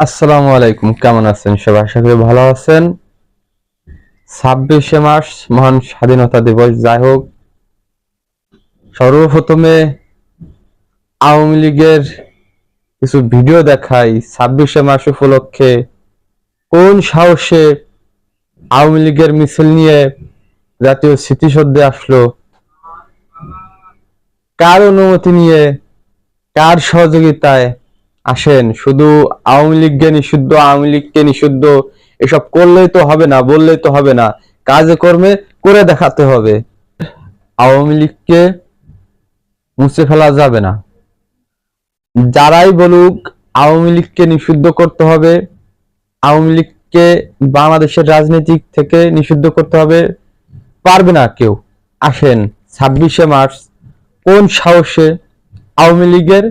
আসসালামু আলাইকুম, কেমন আছেন? সবাই আশা করি ভালো আছেন। ছাব্বিশে মার্চ, মহান স্বাধীনতা দিবস। যাই হোক, সর্বপ্রথমে আওয়ামী লীগের কিছু ভিডিও দেখাই। ছাব্বিশে মার্চ উপলক্ষে কোন সাহসে আওয়ামী লীগের মিছিল নিয়ে জাতীয় স্মৃতিসৌধে আসলো? কার অনুমতি নিয়ে, কার সহযোগিতায় আসেন, শুধু আওয়ামী লীগকে নিষিদ্ধ, আওয়ামী লীগকে নিষিদ্ধ, এসব করলেই তো হবে না, বললেই তো হবে না। কাজে কর্মে করে দেখাতে হবে। আওয়ামী লীগকে মুছে ফেলা যাবে না। যারাই বলুক আওয়ামী লীগকে নিষিদ্ধ করতে হবে, আওয়ামী লীগকে বাংলাদেশের রাজনীতি থেকে নিষিদ্ধ করতে হবে, পারবে না কেউ। আসেন, ছাব্বিশে মার্চ, কোন সাহসে আওয়ামী লীগের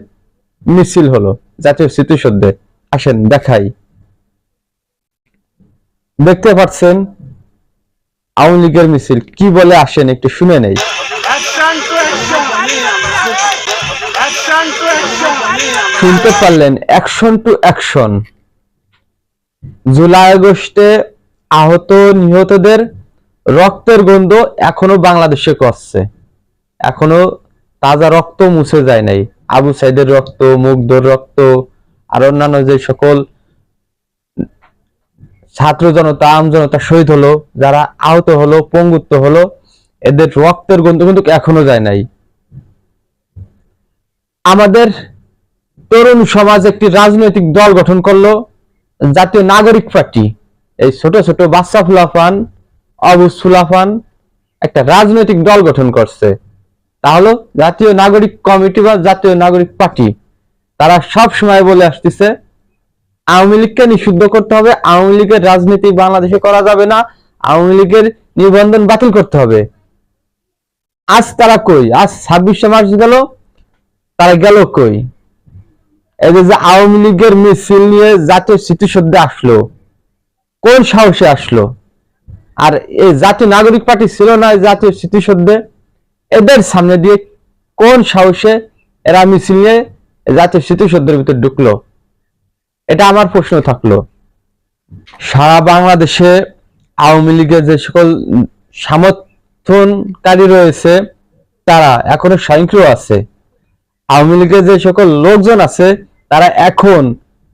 মিছিল হলো জাতীয় স্মৃতিসৌধে আসেন দেখাই। দেখতে পাচ্ছেন আওয়ামী লীগের মিছিল কি বলে আসেন একটু শুনে নেই! শুনতে পারলেন অ্যাকশন টু অ্যাকশন জুলাই আগস্টে আহত নিহতদের রক্তের গন্ধ এখনও বাংলাদেশে করছে এখনও তাজা রক্ত মুছে যায় নাই। আবু সাইদের রক্ত মুগ্ধর রক্ত, আর অন্যান্য যে সকল ছাত্র জনতা, আম জনতা শহীদ হলো, যারা আহত হলো, পঙ্গুত্ব হলো, এদের রক্তের গন্ধ কিন্তু এখনও যায় নাই। আমাদের তরুণ সমাজ একটি রাজনৈতিক দল গঠন করল, জাতীয় নাগরিক পার্টি। এই ছোট ছোট বাচ্চা ফুলাফান, অবুজ ফুলাফান একটা রাজনৈতিক দল গঠন করছে। তাহলে জাতীয় নাগরিক কমিটি বা জাতীয় নাগরিক পার্টি, তারা সব সময় বলে আসতেছে, আওয়ামী লীগকে নিষিদ্ধ করতে হবে, আওয়ামী লীগের রাজনীতি বাংলাদেশে করা যাবে না, আওয়ামী লীগের নিবন্ধন বাতিল করতে হবে। আজ তারা কই? আজ ছাব্বিশে মার্চ গেল, তারা গেল কই? এই যে যে আওয়ামী লীগের মিছিল নিয়ে জাতীয় স্মৃতিসৌধে আসলো, কোন সাহসে আসলো? আর এই জাতীয় নাগরিক পার্টি ছিল না জাতীয় স্মৃতিসৌধে? এদের সামনে দিয়ে কোন সাহসে এরা মিছিল নিয়ে জাতীয় স্মৃতিসৌধের ভিতরে ঢুকলো? এটা আমার প্রশ্ন থাকল। সারা বাংলাদেশে আওয়ামী লীগের যে সকল সমর্থনকারী রয়েছে, তারা এখনও স্বয়ংক্রিয় আছে। আওয়ামী লীগের যে সকল লোকজন আছে, তারা এখন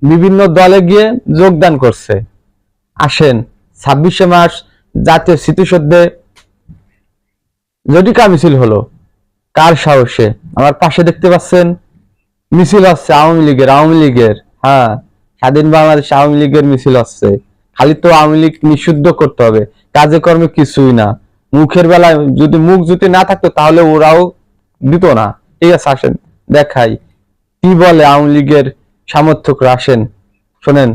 বিভিন্ন দলে গিয়ে যোগদান করছে। আসেন, ছাব্বিশে মার্চ জাতীয় স্মৃতিসৌধে জটিকা মিছিল হলো, কার সাহসে? আমার পাশে দেখতে পাচ্ছেন মিছিল হচ্ছে আওয়ামী লীগের আওয়ামী লীগের হ্যাঁ স্বাধীন বাংলাদেশ আওয়ামী লীগের মিছিল হচ্ছে খালি তো আওয়ামী লীগ নিষিদ্ধ করতে হবে, কাজে কর্মে কিছুই না। মুখের বেলায় যদি মুখ যদি না থাকতো, তাহলে ওরাও দিত না। ঠিক আছে, আসেন, দেখাই। কি বলে আওয়ামী লীগের সমর্থকরা? আসেন, শোনেন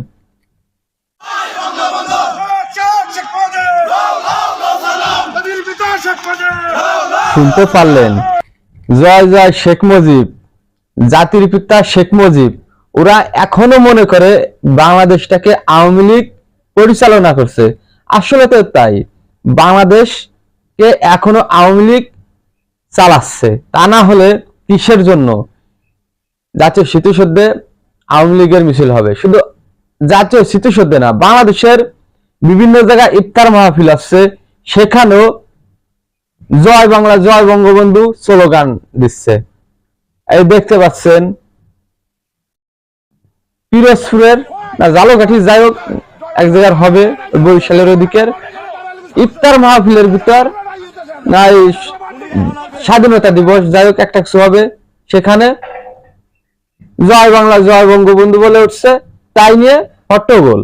শেখ মুজিব! নবীর পিতা শেখ মুজিব! শুনতে পারলেন। জয় জয় শেখ মুজিব। জাতির পিতা শেখ মুজিব। ওরা এখনও মনে করে বাংলাদেশটাকে আওয়ামী লীগ পরিচালনা করছে। আসলে তো তাই। বাংলাদেশকে এখনও আওয়ামী লীগ চালাচ্ছে। তা না হলে কিসের জন্য? জাতীয় স্মৃতিসৌধে আওয়ামী লীগের মিছিল হবে। শুধু জাতীয় স্মৃতিসৌধে না, বাংলাদেশের বিভিন্ন জায়গায় ইফতার মাহফিল আসছে সেখানেও জয় বাংলা, জয় বঙ্গবন্ধু স্লোগান দিচ্ছে। এই দেখতে পাচ্ছেন, পিরোজপুরের, না, জালকাঠি যাই হোক, এক জায়গার হবে, বরিশালের ওদিকের। ইফতার মাহফিলের ভিতর, না, এই স্বাধীনতা দিবস, যাই হোক, একটা কিছু হবে সেখানে। জয় বাংলা, জয় বঙ্গবন্ধু বলে উঠছে, তাই নিয়ে হট্টগোল।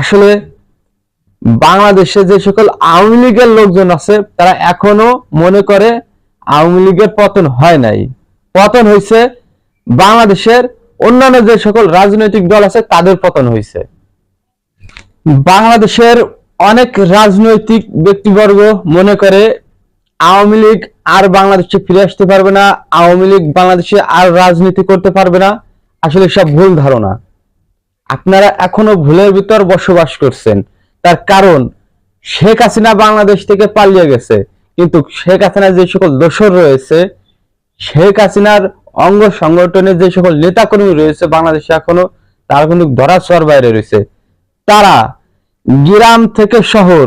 আসলে বাংলাদেশে যে সকল আওয়ামী লীগের লোকজন আছে, তারা এখনও মনে করে আওয়ামী লীগের পতন হয় নাই। পতন হয়েছে বাংলাদেশের অন্যান্য যে সকল রাজনৈতিক দল আছে, তাদের পতন হয়েছে বাংলাদেশের অনেক রাজনৈতিক ব্যক্তিবর্গ মনে করে আওয়ামী লীগ আর বাংলাদেশে ফিরে আসতে পারবে না, আওয়ামী লীগ বাংলাদেশে আর রাজনীতি করতে পারবে না, আসলে সব ভুল ধারণা। আপনারা এখনও ভুলের ভিতর বসবাস করছেন। তার কারণ শেখ হাসিনা বাংলাদেশ থেকে পালিয়ে গেছে। কিন্তু শেখ হাসিনার যে সকল দোসর রয়েছে, শেখ হাসিনার অঙ্গ সংগঠনের যে সকল নেতাকর্মী রয়েছে বাংলাদেশে এখনও, তারা কিন্তু ধরা ছোঁয়ার বাইরে রয়েছে। তারা গ্রাম থেকে শহর,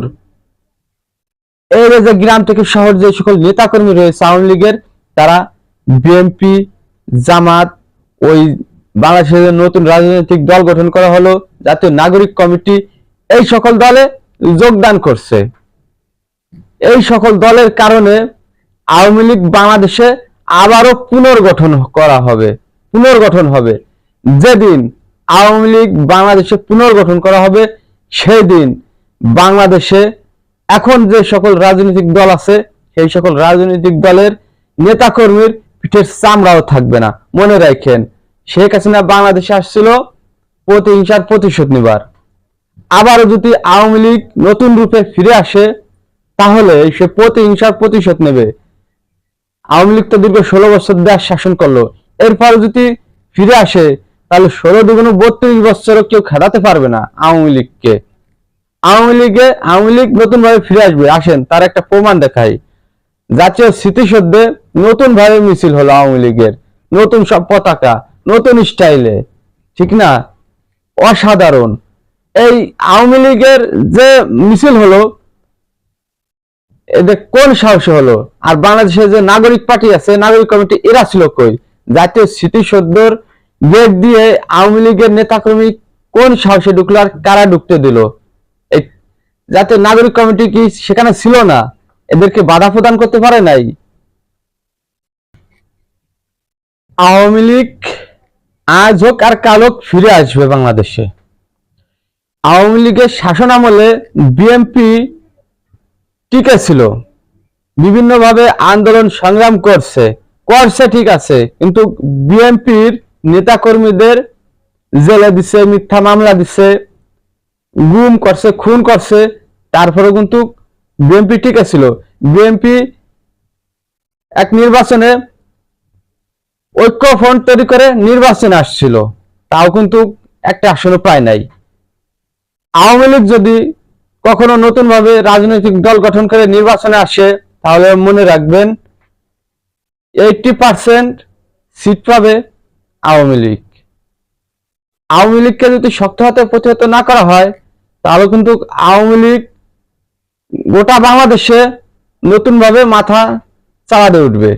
এই যে গ্রাম থেকে শহর যে সকল নেতাকর্মী রয়েছে আওয়ামী লীগের, তারা বিএনপি, জামাত, ওই বাংলাদেশের নতুন রাজনৈতিক দল গঠন করা হলো, জাতীয় নাগরিক কমিটি এই সকল দলে যোগদান করছে। এই সকল দলের কারণে আওয়ামী লীগ বাংলাদেশে আবারও পুনর্গঠন করা হবে, পুনর্গঠন হবে। যেদিন আওয়ামী লীগ বাংলাদেশে পুনর্গঠন করা হবে সেই দিন বাংলাদেশে এখন যে সকল রাজনৈতিক দল আছে, সেই সকল রাজনৈতিক দলের নেতাকর্মীর পিঠের চামড়াও থাকবে না। মনে রাখেন, শেখ হাসিনা বাংলাদেশে আসছিল প্রতিহিংসার প্রতিশোধ নিবার। আবারও যদি আওয়ামী লীগ নতুন রূপে ফিরে আসে, তাহলে সে প্রতিহিংসার প্রতিশোধ নেবে। আওয়ামী লীগ তো দীর্ঘ ষোলো বছর দেশ শাসন করল। এরপর যদি ফিরে আসে, তাহলে ষোলো দুগুণ বত্রিশ বছরও কেউ খেলাতে পারবে না আওয়ামী লীগকে। আওয়ামী লীগে, আওয়ামী লীগ নতুন ভাবে ফিরে আসবে। আসেন, তার একটা প্রমাণ দেখাই। জাতীয় স্মৃতিসৌধে নতুন ভাবে মিছিল হলো আওয়ামী লীগের। নতুন সব পতাকা, নতুন স্টাইলে। ঠিক না? অসাধারণ। এই আওয়ামী লীগের যে মিছিল হলো, এদের কোন সাহসে হলো? আর বাংলাদেশের যে নাগরিক পার্টি আছে, নাগরিক কমিটি, এরা ছিল কই? জাতীয় স্মৃতিসৌধর গেট দিয়ে আওয়ামী লীগের নেতাকর্মী কোন সাহসে ঢুকলো আর কারা ঢুকতে দিল? জাতীয় নাগরিক কমিটি কি সেখানে ছিল না? এদেরকে বাধা প্রদান করতে পারে নাই? আওয়ামী লীগ আজ হোক আর কাল হোক ফিরে আসবে বাংলাদেশে। আওয়ামী লীগের শাসন আমলে বিএনপি টিকে ছিল। বিভিন্নভাবে আন্দোলন সংগ্রাম করছে। করছে ঠিক আছে, কিন্তু বিএনপির নেতাকর্মীদের জেলে দিছে, মিথ্যা মামলা দিছে, গুম করছে, খুন করছে তারপরে কিন্তু বিএনপি টিকে ছিল। বিএনপি এক নির্বাচনে ঐক্য ফ্রন্ট তৈরি করে নির্বাচনে আসছিল। তাও কিন্তু একটা আসনও পায় নাই। আওয়ামী লীগ যদি কখনো নতুন ভাবে রাজনৈতিক দল গঠন করে নির্বাচনে আসে, তাহলে মনে রাখবেন এইটি পার্সেন্ট সিট পাবে আওয়ামী লীগ। আওয়ামী লীগকে যদি শক্ত হাতে প্রতিহত না করা হয়, তাহলে কিন্তু আওয়ামী লীগ গোটা বাংলাদেশে নতুনভাবে মাথা চালাতে উঠবে।